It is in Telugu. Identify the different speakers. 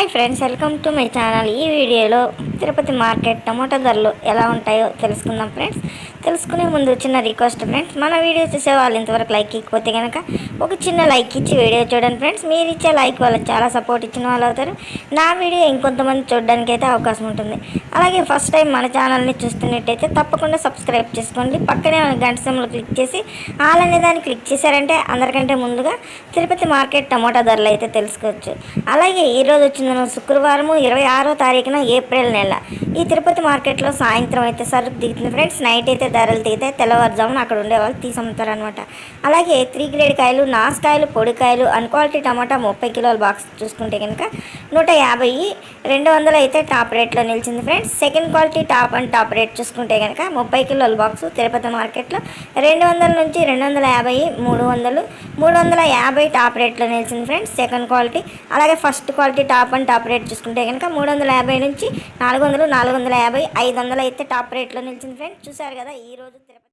Speaker 1: Hi friends welcome to my channel ఈ వీడియోలో తిరుపతి మార్కెట్ టమాటా ధరలు ఎలా ఉంటాయో తెలుసుకుందాం ఫ్రెండ్స్ తెలుసుకునే ముందు చిన్న రిక్వెస్ట్ ఫ్రెండ్స్ మన వీడియో చూసే వాళ్ళు ఇంతవరకు లైక్ ఇకపోతే కనుక ఒక చిన్న లైక్ ఇచ్చి వీడియో చూడండి ఫ్రెండ్స్ మీరు ఇచ్చే లైక్ వాళ్ళు చాలా సపోర్ట్ ఇచ్చిన వాళ్ళు అవుతారు. నా వీడియో ఇంకొంతమంది చూడడానికి అయితే అవకాశం ఉంటుంది. అలాగే ఫస్ట్ టైం మన ఛానల్ని చూస్తున్నట్టయితే తప్పకుండా సబ్స్క్రైబ్ చేసుకోండి. పక్కనే ఉన్న గంట సమ్ములు క్లిక్ చేసి ఆల్ అనే దాన్ని క్లిక్ చేశారంటే అందరికంటే ముందుగా తిరుపతి మార్కెట్ టమాటా ధరలు అయితే తెలుసుకోవచ్చు. అలాగే ఈరోజు వచ్చిన శుక్రవారము ఇరవై ఆరో తారీఖున ఏప్రిల్ నెల. ఈ తిరుపతి మార్కెట్లో సాయంత్రం అయితే సరుకు దిగుతుంది ఫ్రెండ్స్. నైట్ అయితే ధరలు దిగుతాయి. తెల్లవారుజామున అక్కడ ఉండే వాళ్ళు తీసమ్ముతారు అలాగే త్రీ గ్రేడ్ కాయలు నాసుకాయలు పొడికాయలు అన్క్వాలిటీ టమాటా ముప్పై కిలోల బాక్స్ చూసుకుంటే కనుక నూట యాభై రెండు వందలు అయితే టాప్ రేట్లో నిలిచింది friends. Second quality top and top rate చూసుకుంటే కనుక ముప్పై కిలోల బాక్స్ తిరుపతి మార్కెట్లో రెండు వందల నుంచి రెండు వందల యాభై మూడు వందలు మూడు వందల యాభై టాప్ రేట్లో నిలిచింది ఫ్రెండ్స్. సెకండ్ క్వాలిటీ అలాగే first quality top and top rate చూసుకుంటే కనుక మూడు వందల యాభై నుంచి నాలుగు వందలు నాలుగు వందల యాభై ఐదు వందలు అయితే టాప్ రేట్లో నిలిచింది ఫ్రెండ్స్. చూసారు కదా ఈ రోజు తిరుపతి